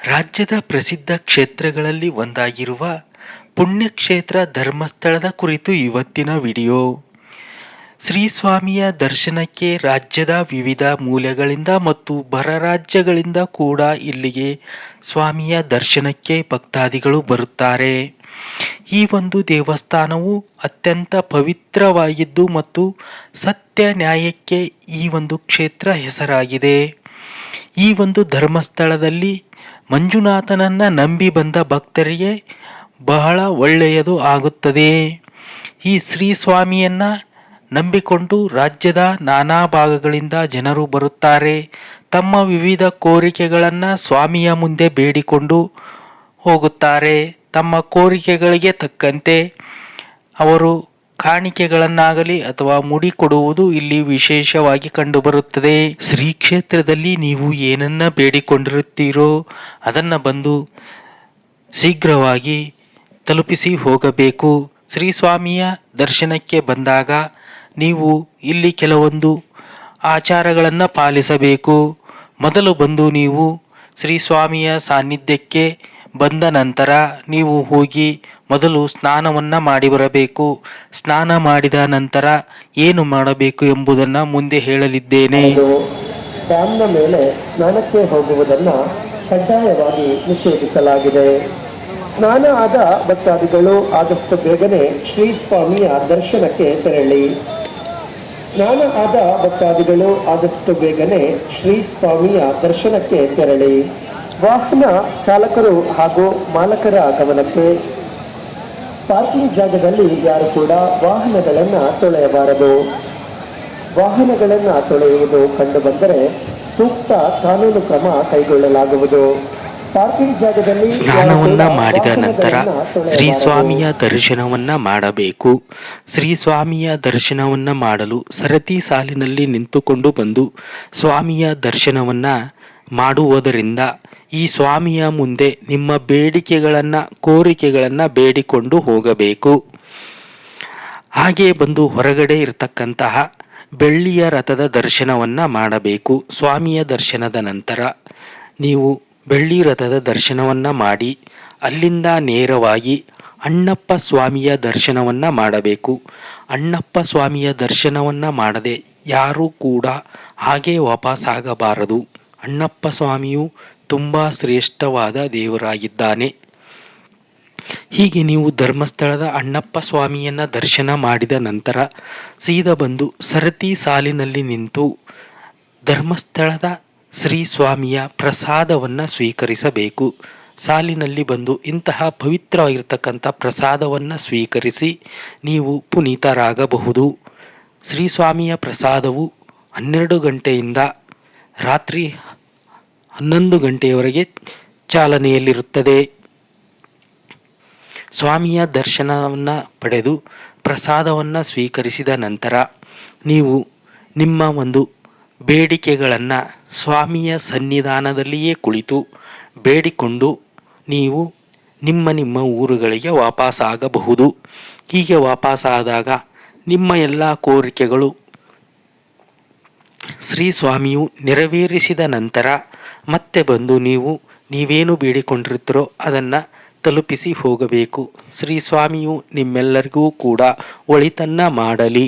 ರಾಜ್ಯದ ಪ್ರಸಿದ್ಧ ಕ್ಷೇತ್ರಗಳಲ್ಲಿ ಒಂದಾಗಿರುವ ಪುಣ್ಯಕ್ಷೇತ್ರ ಧರ್ಮಸ್ಥಳದ ಕುರಿತು ಇವತ್ತಿನ ವಿಡಿಯೋ. ಶ್ರೀ ಸ್ವಾಮಿಯ ದರ್ಶನಕ್ಕೆ ರಾಜ್ಯದ ವಿವಿಧ ಮೂಲೆಗಳಿಂದ ಮತ್ತು ಬರ ರಾಜ್ಯಗಳಿಂದ ಕೂಡ ಇಲ್ಲಿಗೆ ಸ್ವಾಮಿಯ ದರ್ಶನಕ್ಕೆ ಭಕ್ತಾದಿಗಳು ಬರುತ್ತಾರೆ. ಈ ಒಂದು ದೇವಸ್ಥಾನವು ಅತ್ಯಂತ ಪವಿತ್ರವಾಗಿದ್ದು ಮತ್ತು ಸತ್ಯ ನ್ಯಾಯಕ್ಕೆ ಈ ಒಂದು ಕ್ಷೇತ್ರ ಹೆಸರಾಗಿದೆ. ಈ ಒಂದು ಧರ್ಮಸ್ಥಳದಲ್ಲಿ ಮಂಜುನಾಥನನ್ನು ನಂಬಿ ಬಂದ ಭಕ್ತರಿಗೆ ಬಹಳ ಒಳ್ಳೆಯದು ಆಗುತ್ತದೆ. ಈ ಶ್ರೀ ಸ್ವಾಮಿಯನ್ನ ನಂಬಿಕೊಂಡು ರಾಜ್ಯದ ನಾನಾ ಭಾಗಗಳಿಂದ ಜನರು ಬರುತ್ತಾರೆ. ತಮ್ಮ ವಿವಿಧ ಕೋರಿಕೆಗಳನ್ನು ಸ್ವಾಮಿಯ ಮುಂದೆ ಬೇಡಿಕೊಂಡು ಹೋಗುತ್ತಾರೆ. ತಮ್ಮ ಕೋರಿಕೆಗಳಿಗೆ ತಕ್ಕಂತೆ ಅವರು ಕಾಣಿಕೆಗಳನ್ನಾಗಲಿ ಅಥವಾ ಮುಡಿ ಕೊಡುವುದು ಇಲ್ಲಿ ವಿಶೇಷವಾಗಿ ಕಂಡುಬರುತ್ತದೆ. ಶ್ರೀ ಕ್ಷೇತ್ರದಲ್ಲಿ ನೀವು ಏನನ್ನ ಬೇಡಿಕೊಂಡಿರುತ್ತೀರೋ ಅದನ್ನ ಬಂದು ಶೀಘ್ರವಾಗಿ ತಲುಪಿಸಿ ಹೋಗಬೇಕು. ಶ್ರೀ ಸ್ವಾಮಿಯ ದರ್ಶನಕ್ಕೆ ಬಂದಾಗ ನೀವು ಇಲ್ಲಿ ಕೆಲವೊಂದು ಆಚಾರಗಳನ್ನು ಪಾಲಿಸಬೇಕು. ಮೊದಲು ಬಂದು ನೀವು ಶ್ರೀ ಸ್ವಾಮಿಯ ಸಾನ್ನಿಧ್ಯಕ್ಕೆ ಬಂದ ನಂತರ ನೀವು ಹೋಗಿ ಮೊದಲು ಸ್ನಾನವನ್ನು ಮಾಡಿ ಬರಬೇಕು. ಸ್ನಾನ ಮಾಡಿದ ನಂತರ ಏನು ಮಾಡಬೇಕು ಎಂಬುದನ್ನು ಮುಂದೆ ಹೇಳಲಿದ್ದೇನೆ. ಡ್ಯಾಮ್ನ ಮೇಲೆ ಸ್ನಾನಕ್ಕೆ ಹೋಗುವುದನ್ನು ಕಡ್ಡಾಯವಾಗಿ ನಿಷೇಧಿಸಲಾಗಿದೆ. ಸ್ನಾನ ಆದ ಭಕ್ತಾದಿಗಳು ಆದಷ್ಟು ಬೇಗನೆ ಶ್ರೀ ಸ್ವಾಮಿಯ ದರ್ಶನಕ್ಕೆ ತೆರಳಿ. ಸ್ನಾನ ಆದ ಭಕ್ತಾದಿಗಳು ಆದಷ್ಟು ಬೇಗನೆ ಶ್ರೀ ಸ್ವಾಮಿಯ ದರ್ಶನಕ್ಕೆ ತೆರಳಿ. ವಾಹನ ಚಾಲಕರು ಹಾಗೂ ಮಾಲಕರ ಗಮನಕ್ಕೆ ಪಾರ್ಕಿಂಗ್ ಜಾಗದಲ್ಲಿ ಯಾರು ಕೂಡ ವಾಹನಗಳನ್ನು ತೊಳೆಯಬಾರದು. ವಾಹನಗಳನ್ನು ತೊಳೆಯುವುದು ಕಂಡುಬಂದರೆ ಸೂಕ್ತ ಕಾನೂನು ಕ್ರಮ ಕೈಗೊಳ್ಳಲಾಗುವುದು. ಪಾರ್ಕಿಂಗ್ ಜಾಗದಲ್ಲಿ ಸ್ನಾನವನ್ನ ಕೂಡ ಮಾಡಿದ ನಂತರ ಶ್ರೀ. ಸ್ವಾಮಿಯ ದರ್ಶನವನ್ನ ಮಾಡಬೇಕು. ಶ್ರೀ ಸ್ವಾಮಿಯ ದರ್ಶನವನ್ನ ಮಾಡಲು ಸರತಿ ಸಾಲಿನಲ್ಲಿ ನಿಂತುಕೊಂಡು ಬಂದು ಸ್ವಾಮಿಯ ದರ್ಶನವನ್ನ ಮಾಡುವುದರಿಂದ ಈ ಸ್ವಾಮಿಯ ಮುಂದೆ ನಿಮ್ಮ ಬೇಡಿಕೆಗಳನ್ನು, ಕೋರಿಕೆಗಳನ್ನು ಬೇಡಿಕೊಂಡು ಹೋಗಬೇಕು. ಹಾಗೆ ಬಂದು ಹೊರಗಡೆ ಇರತಕ್ಕಂತಹ ಬೆಳ್ಳಿಯ ರಥದ ದರ್ಶನವನ್ನು ಮಾಡಬೇಕು. ಸ್ವಾಮಿಯ ದರ್ಶನದ ನಂತರ ನೀವು ಬೆಳ್ಳಿ ರಥದ ದರ್ಶನವನ್ನು ಮಾಡಿ, ಅಲ್ಲಿಂದ ನೇರವಾಗಿ ಅಣ್ಣಪ್ಪ ಸ್ವಾಮಿಯ ದರ್ಶನವನ್ನು ಮಾಡಬೇಕು. ಅಣ್ಣಪ್ಪ ಸ್ವಾಮಿಯ ದರ್ಶನವನ್ನು ಮಾಡದೆ ಯಾರೂ ಕೂಡ ಹಾಗೆ ವಾಪಸ್ಸಾಗಬಾರದು ಅಣ್ಣಪ್ಪ ಸ್ವಾಮಿಯು ತುಂಬ ಶ್ರೇಷ್ಠವಾದ ದೇವರಾಗಿದ್ದಾನೆ. ಹೀಗೆ ನೀವು ಧರ್ಮಸ್ಥಳದ ಅಣ್ಣಪ್ಪ ಸ್ವಾಮಿಯನ್ನ ದರ್ಶನ ಮಾಡಿದ ನಂತರ ಸೀದಾ ಬಂದು ಸರತಿ ಸಾಲಿನಲ್ಲಿ ನಿಂತು ಧರ್ಮಸ್ಥಳದ ಶ್ರೀ ಸ್ವಾಮಿಯ ಪ್ರಸಾದವನ್ನು ಸ್ವೀಕರಿಸಬೇಕು. ಸಾಲಿನಲ್ಲಿ ಬಂದು ಇಂತಹ ಪವಿತ್ರವಾಗಿರ್ತಕ್ಕಂಥ ಪ್ರಸಾದವನ್ನು ಸ್ವೀಕರಿಸಿ ನೀವು ಪುನೀತರಾಗಬಹುದು. ಶ್ರೀ ಸ್ವಾಮಿಯ ಪ್ರಸಾದವು ಹನ್ನೆರಡು ಗಂಟೆಯಿಂದ ರಾತ್ರಿ ಹನ್ನೊಂದು ಗಂಟೆಯವರೆಗೆ ಚಾಲನೆಯಲ್ಲಿರುತ್ತದೆ. ಸ್ವಾಮಿಯ ದರ್ಶನವನ್ನು ಪಡೆದು ಪ್ರಸಾದವನ್ನು ಸ್ವೀಕರಿಸಿದ ನಂತರ ನೀವು ನಿಮ್ಮ ಒಂದು ಬೇಡಿಕೆಗಳನ್ನು ಸ್ವಾಮಿಯ ಸನ್ನಿಧಾನದಲ್ಲಿಯೇ ಕುಳಿತು ಬೇಡಿಕೊಂಡು ನೀವು ನಿಮ್ಮ ನಿಮ್ಮ ಊರುಗಳಿಗೆ ವಾಪಸ್ಸಾಗಬಹುದು ಹೀಗೆ ವಾಪಸ್ಸಾದಾಗ ನಿಮ್ಮ ಎಲ್ಲ ಕೋರಿಕೆಗಳು ಶ್ರೀ ಸ್ವಾಮಿಯು ನೆರವೇರಿಸಿದ ನಂತರ ಮತ್ತೆ ಬಂದು ನೀವು ನೀವೇನು ಬೇಡಿಕೊಂಡಿರ್ತೀರೋ ಅದನ್ನು ತಲುಪಿಸಿ ಹೋಗಬೇಕು. ಶ್ರೀ ಸ್ವಾಮಿಯು ನಿಮ್ಮೆಲ್ಲರಿಗೂ ಕೂಡ ಒಳಿತನ್ನ ಮಾಡಲಿ.